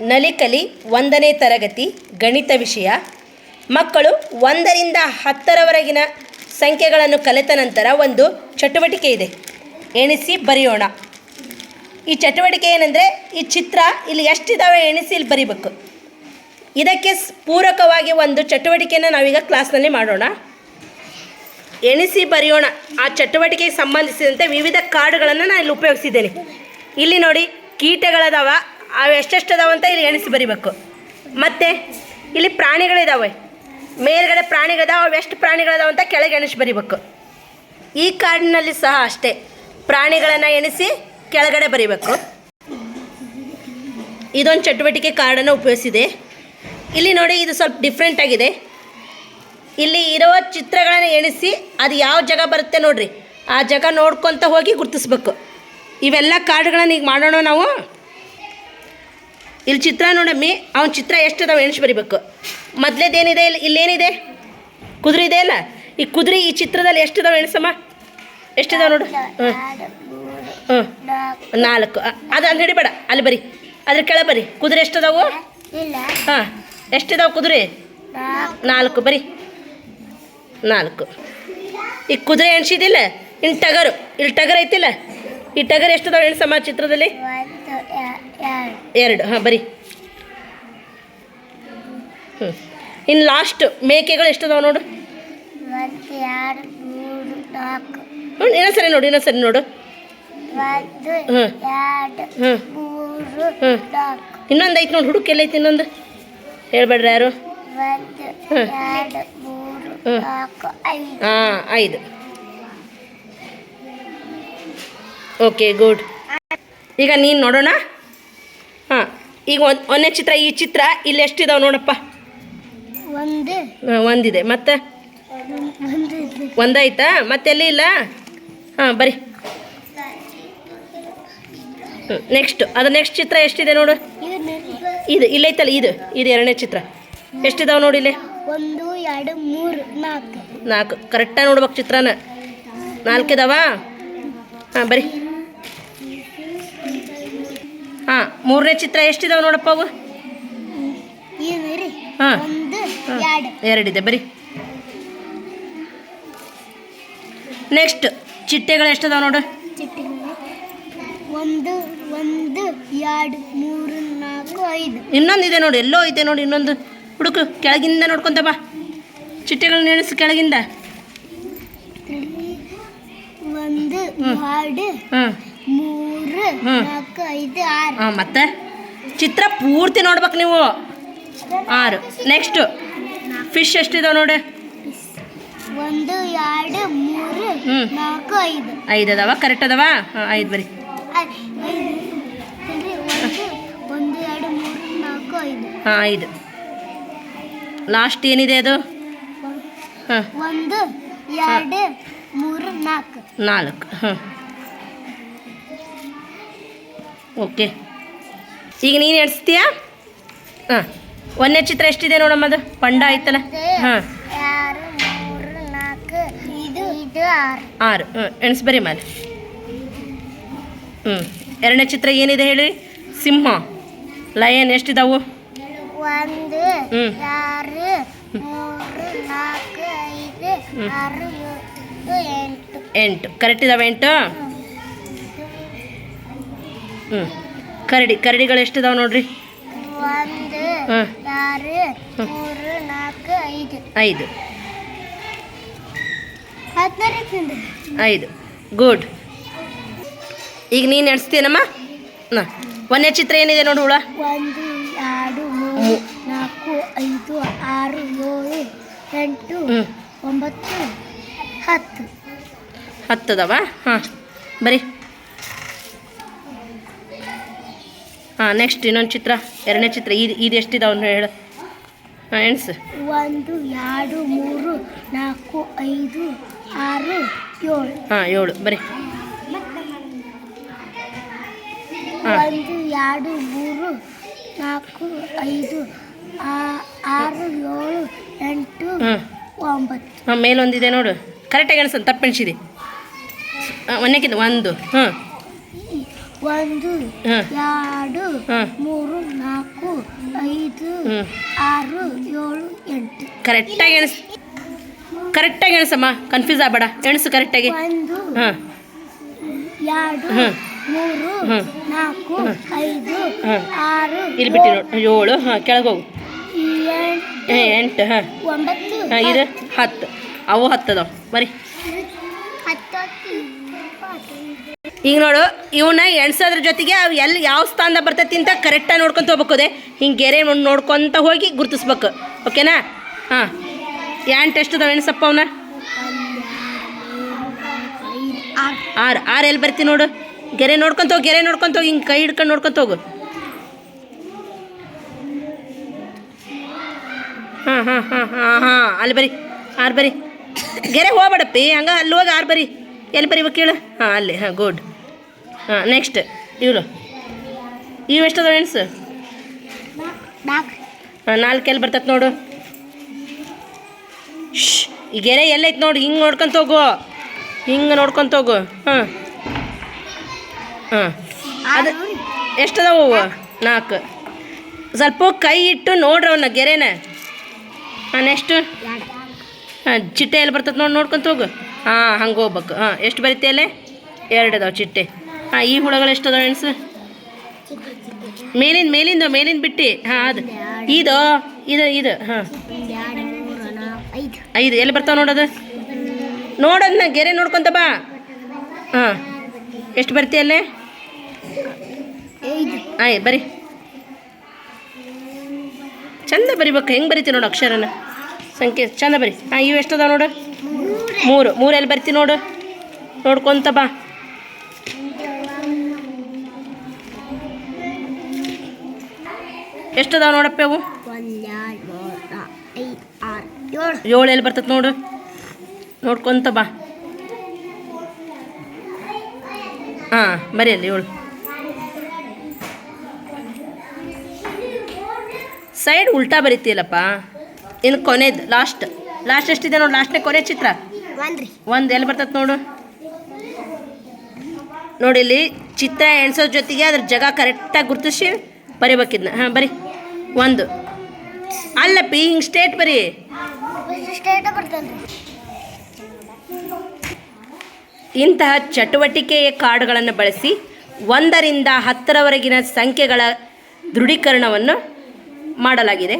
ನಲಿಕಲಿ ಒಂದನೇ ತರಗತಿ ಗಣಿತ ವಿಷಯ. ಮಕ್ಕಳು ಒಂದರಿಂದ ಹತ್ತರವರೆಗಿನ ಸಂಖ್ಯೆಗಳನ್ನು ಕಲಿತ ನಂತರ ಒಂದು ಚಟುವಟಿಕೆ ಇದೆ. ಎಣಿಸಿ ಬರೆಯೋಣ. ಈ ಚಟುವಟಿಕೆ ಏನಂದರೆ, ಈ ಚಿತ್ರ ಇಲ್ಲಿ ಎಷ್ಟಿದ್ದಾವೆ ಎಣಿಸಿ ಇಲ್ಲಿ ಬರಿಬೇಕು. ಇದಕ್ಕೆ ಪೂರಕವಾಗಿ ಒಂದು ಚಟುವಟಿಕೆಯನ್ನು ನಾವೀಗ ಕ್ಲಾಸ್ನಲ್ಲಿ ಮಾಡೋಣ. ಎಣಿಸಿ ಬರೆಯೋಣ. ಆ ಚಟುವಟಿಕೆಗೆ ಸಂಬಂಧಿಸಿದಂತೆ ವಿವಿಧ ಕಾರ್ಡ್ಗಳನ್ನು ನಾನು ಇಲ್ಲಿ ಉಪಯೋಗಿಸಿದ್ದೇನೆ. ಇಲ್ಲಿ ನೋಡಿ, ಕೀಟಗಳದಾವ ಅವು ಎಷ್ಟೆಷ್ಟದಾವ ಅಂತ ಇಲ್ಲಿ ಎಣಿಸಿ ಬರಿಬೇಕು. ಮತ್ತು ಇಲ್ಲಿ ಪ್ರಾಣಿಗಳಿದಾವೆ ಮೇಲ್ಗಡೆ ಪ್ರಾಣಿಗಳಿದಾವೆ ಅವು ಎಷ್ಟು ಪ್ರಾಣಿಗಳಿದಾವೆ ಅಂತ ಕೆಳಗೆ ಎಣಿಸಿ ಬರಿಬೇಕು. ಈ ಕಾರ್ಡ್ನಲ್ಲಿ ಸಹ ಅಷ್ಟೇ. ಪ್ರಾಣಿಗಳನ್ನು ಎಣಿಸಿ ಕೆಳಗಡೆ ಬರಿಬೇಕು. ಇದೊಂದು ಚಟುವಟಿಕೆ ಕಾರ್ಡನ್ನು ಉಪಯೋಗಿಸಿದೆ. ಇಲ್ಲಿ ನೋಡಿ ಇದು ಸ್ವಲ್ಪ ಡಿಫ್ರೆಂಟ್ ಆಗಿದೆ. ಇಲ್ಲಿ ಇರುವ ಚಿತ್ರಗಳನ್ನು ಎಣಿಸಿ ಅದು ಯಾವ ಜಾಗ ಬರುತ್ತೆ ನೋಡ್ರಿ. ಆ ಜಾಗ ನೋಡ್ಕೊತ ಹೋಗಿ ಗುರ್ತಿಸ್ಬೇಕು. ಇವೆಲ್ಲ ಕಾರ್ಡ್ಗಳನ್ನು ಈಗ ಮಾಡೋಣ ನಾವು. ಇಲ್ಲಿ ಚಿತ್ರ ನೋಡಮ್ಮಿ ಅವ್ನ ಚಿತ್ರ ಎಷ್ಟು ಅದಾವೆ ಎಣಿಸಿ ಬರಿಬೇಕು. ಮೊದಲೇದೇನಿದೆ ಇಲ್ಲಿ? ಇಲ್ಲೇನಿದೆ? ಕುದುರೆ ಇದೆ ಅಲ್ಲ? ಈ ಕುದುರೆ ಈ ಚಿತ್ರದಲ್ಲಿ ಎಷ್ಟು ಅದಾವೆ ಎಣಿಸಮ್ಮ? ಎಷ್ಟಿದಾವೆ ನೋಡು. ಹ್ಞೂ ಹ್ಞೂ ನಾಲ್ಕು. ಅದು ಅಲ್ಲಿ ಹಿಡಿಬೇಡ. ಅಲ್ಲಿ ಬರಿ. ಅದ್ರ ಕೆಳ ಬರಿ. ಕುದುರೆ ಎಷ್ಟಿದಾವು? ಇಲ್ಲ. ಹಾಂ. ಎಷ್ಟಿದಾವೆ ಕುದುರೆ? ನಾಲ್ಕು. ಬರಿ. ನಾಲ್ಕು. ಈ ಕುದುರೆ ಎಣಿಸಿದಿಲ್ಲ? ಇನ್ನು ಟಗರು. ಇಲ್ಲಿ ಟಗರ್ ಐತಿಲ್ಲ? ಈ ಟಗರ್ ಎಷ್ಟು ಅದಾವೆ ಚಿತ್ರದಲ್ಲಿ ಸಮ ಚಿತ್ರದಲ್ಲಿ? ಎರಡು. ಹಾಂ ಬರಿ. ಹ್ಞೂ ಇನ್ನು ಲಾಸ್ಟ್ ಮೇಕೆಗಳು ಎಷ್ಟು ಅದಾವೆ ನೋಡು? ಹ್ಞೂ ನೋಡು ಇನ್ನೊಂದ್ಸರಿ ನೋಡು. ಮೂರು ಹ್ಮ್. ನಾಲ್ಕು ಇನ್ನೊಂದು ಐತೆ ನೋಡಿ ಹುಡುಕ್ ಎಲ್ಲೈತಿ ಇನ್ನೊಂದು? ಹೇಳ್ಬೇಡ್ರಿ ಯಾರು? ಹಾಂ ಐದು. ಓಕೆ ಗುಡ್ ಈಗ ನೀನು ನೋಡೋಣ? ಹಾಂ ಈಗ ಒಂದು ಒಂದನೇ ಚಿತ್ರ ಈ ಚಿತ್ರ ಇಲ್ಲಿ ಎಷ್ಟಿದಾವೆ ನೋಡಪ್ಪ? ಒಂದು. ಒಂದಿದೆ. ಮತ್ತೆ? ಒಂದಾಯ್ತಾ? ಮತ್ತೆ ಎಲ್ಲಿ ಇಲ್ಲ? ಹಾಂ ಬರಿ. ನೆಕ್ಸ್ಟ್ ಅದು ನೆಕ್ಸ್ಟ್ ಚಿತ್ರ ಎಷ್ಟಿದೆ ನೋಡು? ಇದು ಇದು ಇಲ್ಲೈತಲ್ಲ ಇದು. ಇದು ಎರಡನೇ ಚಿತ್ರ. ಎಷ್ಟಿದಾವೆ ನೋಡಿ ಇಲ್ಲಿ? ಒಂದು ಎರಡು ಮೂರು ನಾಲ್ಕು. ನಾಲ್ಕು. ಕರೆಕ್ಟಾಗಿ ನೋಡ್ಬೇಕು ಚಿತ್ರನ. ನಾಲ್ಕಿದಾವ? ಹಾಂ ಬರಿ. ಹಾಂ ಮೂರನೇ ಚಿತ್ರ ಎಷ್ಟಿದಾವೆ ನೋಡಪ್ಪ ಅವು? ಇದು ಹಾಂ. ಎರಡಿದೆ ಬರಿ. ನೆಕ್ಸ್ಟ್ ಚಿಟ್ಟೆಗಳು ಎಷ್ಟಿದಾವೆ ನೋಡು? ಚಿಟ್ಟಿಗಳು. ಒಂದು ಒಂದು ಎರಡು ಮೂರು ನಾಲ್ಕು ಐದು. ಇನ್ನೊಂದಿದೆ ನೋಡಿ ಎಲ್ಲೋ ಐತೆ ನೋಡಿ ಇನ್ನೊಂದು. ಹುಡುಕು ಕೆಳಗಿಂದ ನೋಡ್ಕೊಂತ ಬಾ. ಚಿಟ್ಟೆಗಳನ್ನ ಎಣಿಸು ಕೆಳಗಿಂದ. ಒಂದು. ಎರಡು ಮೂರು ಆರು. ಹಾಂ ಮತ್ತೆ? ಚಿತ್ರ ಪೂರ್ತಿ ನೋಡ್ಬೇಕು ನೀವು. ಆರು. ನೆಕ್ಸ್ಟು ಫಿಶ್ ಎಷ್ಟಿದಾವೆ ನೋಡಿ? ಒಂದು ಎರಡು ಮೂರು. ನಾಲ್ಕು ಐದು. ಐದು ಅದಾವ? ಕರೆಕ್ಟ್ ಅದಾವ? ಹಾಂ ಐದು ಬರಿ. ಒಂದು ಎರಡು ಮೂರು ನಾಲ್ಕು ಐದು. ಹಾಂ ಐದು. ಲಾಸ್ಟ್ ಏನಿದೆ ಅದು? ಹಾಂ. ಒಂದು ಎರಡು ಮೂರು ನಾಲ್ಕು. ನಾಲ್ಕು. ಹಾಂ. ಓಕೆ. ಈಗ ನೀನು ಎಣಿಸ್ತೀಯಾ? ಹಾಂ. ಒಂದನೇ ಚಿತ್ರ ಎಷ್ಟಿದೆ ನೋಡಮ್ಮ ಅದು? ಪಂಡ ಆಯ್ತಲ್ಲ? ಹಾಂ. ಆರು. ಹ್ಞೂ ಎಣಿಸ್ಬರಿ ಮೇಲೆ. ಹ್ಞೂ ಎರಡನೇ ಚಿತ್ರ ಏನಿದೆ ಹೇಳಿ? ಸಿಂಹ. ಲಯನ್ ಎಷ್ಟಿದಾವು? ಒಂದು. ಆರು ಮೂರು ನಾಲ್ಕು ಐದು ಹ್ಮ್. ಆರು ಏಳು ಎಂಟು. ಎಂಟು. ಕರೆಕ್ಟ್ ಇದಾವೆ ಎಂಟು? ಹ್ಞೂ ಕರಡಿ ಕರಡಿಗಳು ಎಷ್ಟಿದಾವೆ ನೋಡ್ರಿ? ಒಂದು ಐದು. ಐದು. ಗುಡ್ ಈಗ ನೀನು ಎಣಿಸ್ತೀನಮ್ಮ ನಾ ಒಂದನೇ ಚಿತ್ರ ಏನಿದೆ ನೋಡು ಹುಳ? ಒಂದು ಎರಡು ಮೂರು ನಾಲ್ಕು ಐದು ಆರು ಏಳು ಎಂಟು ಹ್ಞೂ ಒಂಬತ್ತು ಹತ್ತು. ಹತ್ತದವ? ಹಾಂ. ಬರಿ. ಹಾಂ ನೆಕ್ಸ್ಟ್ ಇನ್ನೊಂದು ಚಿತ್ರ ಎರಡನೇ ಚಿತ್ರ ಇದು ಇದು ಅವನು ಹೇಳು. ಹಾಂ ಎಣ್ಸು. ಒಂದು ಎರಡು ಮೂರು ನಾಲ್ಕು ಐದು ಆರು ಏಳು. ಹಾಂ ಏಳು ಬರೀ. ಒಂದು ಎರಡು ಮೂರು ನಾಲ್ಕು ಐದು ಆರು ಏಳು ಎಂಟು ಒಂಬತ್ತು. ಹಾಂ ಮೇಲೊಂದಿದೆ ನೋಡು. ಕರೆಕ್ಟಾಗಿ ಎಣಿಸಿದೆ. ಹಾಂ ಒಂದಕ್ಕಿಂತ ಒಂದು. ಹಾಂ. ಒಂದು ಎರಡು ಮೂರು ನಾಲ್ಕು ಐದು ಆರು ಏಳು ಎಂಟು. ಕರೆಕ್ಟಾಗಿ ಎಣಿಸ್ ಕರೆಕ್ಟಾಗಿ ಎಣಿಸಮ್ಮ ಕನ್ಫ್ಯೂಸ್ ಆಗಬೇಡ ಎಣಿಸು ಕರೆಕ್ಟಾಗಿ. ಒಂದು ಎರಡು. ಮೂರು. ನಾಲ್ಕು ಐದು. ಆರು ಇಲ್ಲಿ ಬಿಟ್ಟಿ ನೋಡಿ ಏಳು ಹಾಂ ಕೆಳಗೆ ಹೋಗು ಎಂಟು ಹಾಂ. ಒಂಬತ್ತು ಹಾಂ ಇದು ಹತ್ತು. ಅವು ಹತ್ತದವು. ಬರೀ. ಈಗ ನೋಡು ಇವನ್ನ ಎಣ್ಸೋದ್ರ ಜೊತೆಗೆ ಅವು ಎಲ್ಲಿ ಯಾವ ಸ್ಥಾನ ಬರ್ತೈತಿ ಅಂತ ಕರೆಕ್ಟಾಗಿ ನೋಡ್ಕೊಂತ ಹೋಗ್ಬೇಕು ಹಿಂಗೆ ಗೆರೆ ನೋಡ್- ನೋಡ್ಕೊಂತ ಹೋಗಿ ಗುರ್ತಿಸ್ಬೇಕು. ಓಕೆನಾ ಹಾಂ. ಏನ್ ಟೆಸ್ಟ್ ಅದಾವ ಎಣ್ಸಪ್ಪ ಅವನ? ಆರ್. ಆರು ಆರು ಎಲ್ಲಿ ಬರ್ತಿ ನೋಡು. ಗೆರೆ ನೋಡ್ಕೊಂತ ಹೋಗಿ, ಗೆರೆ ನೋಡ್ಕೊಂತ ಹೋಗಿ, ಹಿಂಗೆ ಕೈ ಹಿಡ್ಕೊಂಡು ನೋಡ್ಕೊಂತ ಹೋಗು. ಹಾಂ ಹಾಂ ಹಾಂ ಹಾಂ ಹಾಂ. ಅಲ್ಲಿ ಬರಿ. ಆರು ಬರಿ. ಗೆರೆ ಹೋಗ್ಬೇಡಪ್ಪಿ ಹಂಗೆ ಅಲ್ಲಿ ಹೋಗಿ ಆರು ಬರಿ. ಎಲ್ಲಿ ಬರಿಬೇಕು ಕೇಳು. ಹಾಂ ಅಲ್ಲಿ ಹಾಂ ಗುಡ್ ಹಾಂ ನೆಕ್ಸ್ಟ್ ಇವಳು. ಇವು ಎಷ್ಟದ ಫ್ರೆಂಡ್ಸ್ ಹಾಂ ನಾಲ್ಕು ಎಲ್ಲಿ ಬರ್ತೈತೆ ನೋಡು. ಶ್ ಈ ಗೆರೆ ಎಲ್ಲೈತೆ ನೋಡು ಹಿಂಗೆ ನೋಡ್ಕೊಂತ ಹೋಗು. ಹಿಂಗೆ ನೋಡ್ಕೊಂತ ಹೋಗು. ಹಾಂ. ಹಾಂ. ಅದು ಎಷ್ಟು ಅದಾವು ಅವು? ನಾಲ್ಕು. ಸ್ವಲ್ಪ ಕೈ ಇಟ್ಟು ನೋಡ್ರಿ ಅವನ್ನ ಗೆರೆನ. ಹಾಂ ನೆಕ್ಸ್ಟು ಚಿಟ್ಟೆ ಎಲ್ಲಿ ಬರ್ತದೆ ನೋಡಿ ನೋಡ್ಕೊಂತ ಹೋಗು. ಹಾಂ ಹಂಗೆ ಹೋಗ್ಬೇಕು. ಹಾಂ ಎಷ್ಟು ಬರೀತೆ ಅಲ್ಲೇ ಎರಡು ಅದಾವೆ ಚಿಟ್ಟೆ. ಹಾಂ ಈ ಹುಳಗಳು ಎಷ್ಟು ಅದಾವೆ ಎಣ್ಸು ಮೇಲಿಂದ ಮೇಲಿಂದ ಮೇಲಿಂದ ಬಿಟ್ಟು. ಹಾಂ ಅದು. ಇದು ಇದು ಇದು. ಹಾಂ. ಐದು. ಎಲ್ಲಿ ಬರ್ತಾವೆ ನೋಡೋದು ನೋಡೋದನ್ನ ಗೆರೆ ನೋಡ್ಕೊಂತ ಬಾ. ಹಾಂ. ಎಷ್ಟು ಬರ್ತೀಯ ಅಲ್ಲೇ ಆಯ್ ಬರಿ. ಚಂದ ಬರಿಬೇಕು. ಹೆಂಗೆ ಬರಿತೀವಿ ನೋಡು ಅಕ್ಷರನ? ಸಂಖ್ಯೆ ಚಂದ ಬರಿ ಹಾಂ, ಇವು ಎಷ್ಟದ ನೋಡು? ಮೂರು. ಮೂರು ಎಲ್ಲಿ ಬರ್ತಿ ನೋಡು? ನೋಡ್ಕೊಂತ ಬಾ. ಎಷ್ಟದಾವ ನೋಡಪ್ಪ ಅವು ಏಳು ಎಲ್ಲಿ ಬರ್ತದೆ ನೋಡು? ನೋಡ್ಕೊಂತ ಬಾ. ಹಾಂ, ಬರೀ ಅಲ್ಲಿ ಏಳು. ಸೈಡ್ ಉಲ್ಟಾ ಬರಿತೀಯಲ್ಲಪ್ಪ. ಇನ್ನು ಕೊನೆದು ಲಾಸ್ಟ್ ಲಾಸ್ಟ್ ಎಷ್ಟಿದೆ ನೋಡಿ ಲಾಸ್ಟ್ನೇ ಕೊನೆ ಚಿತ್ರ? ಒಂದು ಎಲ್ಲಿ ಬರ್ತದೆ ನೋಡು? ನೋಡಿ ಇಲ್ಲಿ ಚಿತ್ರ ಎಣಿಸೋ ಜೊತೆಗೆ ಅದ್ರ ಜಾಗ ಕರೆಕ್ಟಾಗಿ ಗುರ್ತಿಸಿ ಬರಿಬೇಕಿದ್ನ. ಹಾಂ ಬರಿ. ಒಂದು. ಅಲ್ಲಪ್ಪಿ ಹಿಂಗೆ ಸ್ಟೇಟ್ ಬರೀ. ಇಂತಹ ಚಟುವಟಿಕೆಯ ಕಾರ್ಡ್ಗಳನ್ನು ಬಳಸಿ ಒಂದರಿಂದ ಹತ್ತರವರೆಗಿನ ಸಂಖ್ಯೆಗಳ ದೃಢೀಕರಣವನ್ನು ಮಾಡಲಾಗಿದೆ.